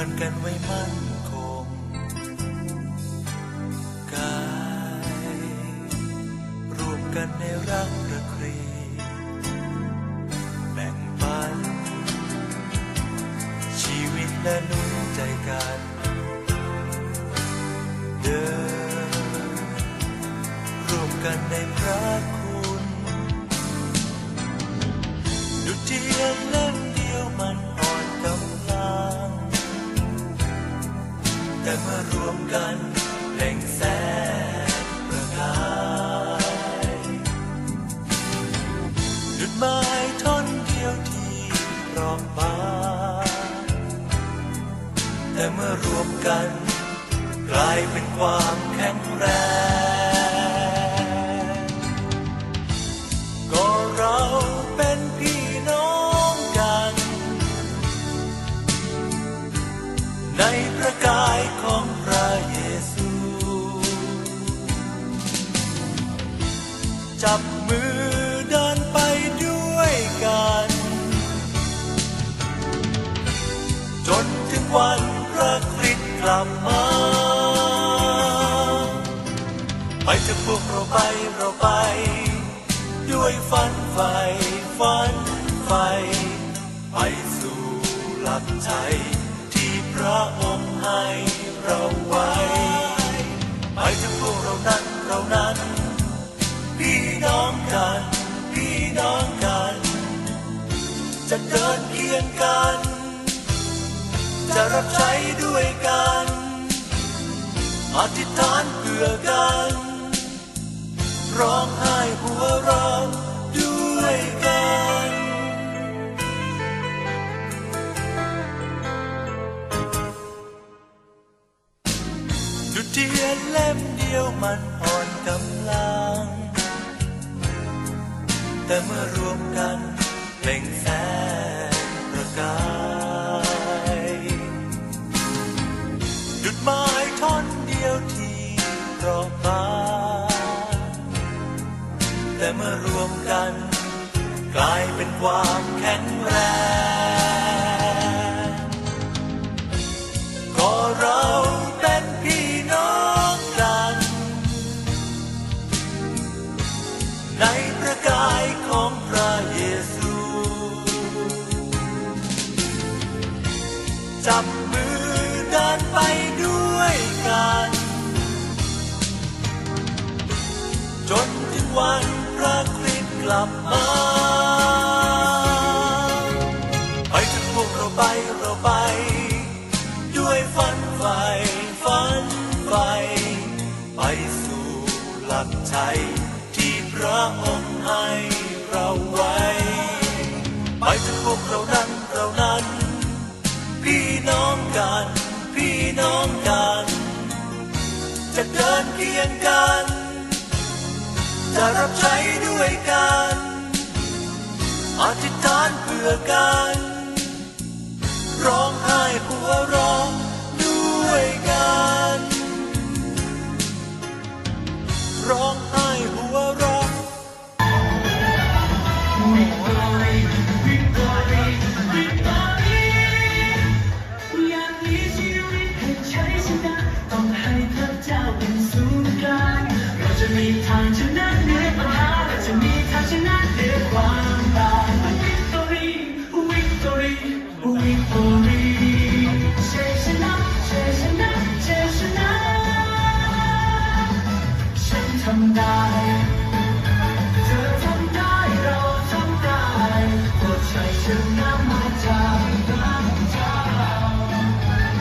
พันกันไว้มั่นคงกายรวมกันในรักระครีแบ่งปัน ชีวิตและหนุนใจกัน เดินรวมกันในพระคุณ ดุจเทียนเล่มเดียวมัน แต่เมื่อรวมกันเปล่งแสงประกายดุจไม้ท่อนเดียวที่รอบานแต่เมื่อรวมกัน กลายเป็นความแข็งแรงก็เราเป็นพี่น้องกัน ในพระกา ไปเถอะพวกเราไปเราไป ด้วยฝันไฟฝันไฟ ไปสู่หลักใจที่พระองค์ให้เราไว้ ไปเถอะพวกเรานั้นเรานั้นพี่น้องกันพี่น้องกัน จะเดินเคียงกัน จะรับใช้ด้วยกันอธิษฐานเพื่อกัน ร้องไห้หัวเราะด้วยกัน จุดเทียนเล่มเดียวมันอ่อนกำลัง แต่เมื่อรวมกันเปล่งแสงประกาย แต่เมื่อรวมกัน กลายเป็นความแข็งแรงก็เราเป็นพี่น้องกัน ในพระกายของพระเยซูจับมือเดินไปด้วยกัน ลับมา ไปถึงพวกเราไปเราไป ด้วยฝันไฟฝันไฟไปสู่หลักใจที่พระองค์ให้เราไว้ ไปถึงพวกเรานั้นเรานั้น พี่น้องกัน พี่น้องกัน จะเดินเคียงกันจะรับใช้ด้วยกัน อธิษฐานเพื่อกัน ร้องไห้หัวเราะด้วยกัน ร้องไห้หัวราะอยากมีชีวิตให้ใช้ชนะต้องให้พระเจ้าเป็นศูนย์กลางเราจะมีทางชนะเหนือปัญหาเราจะมีทางชนะเหนือความ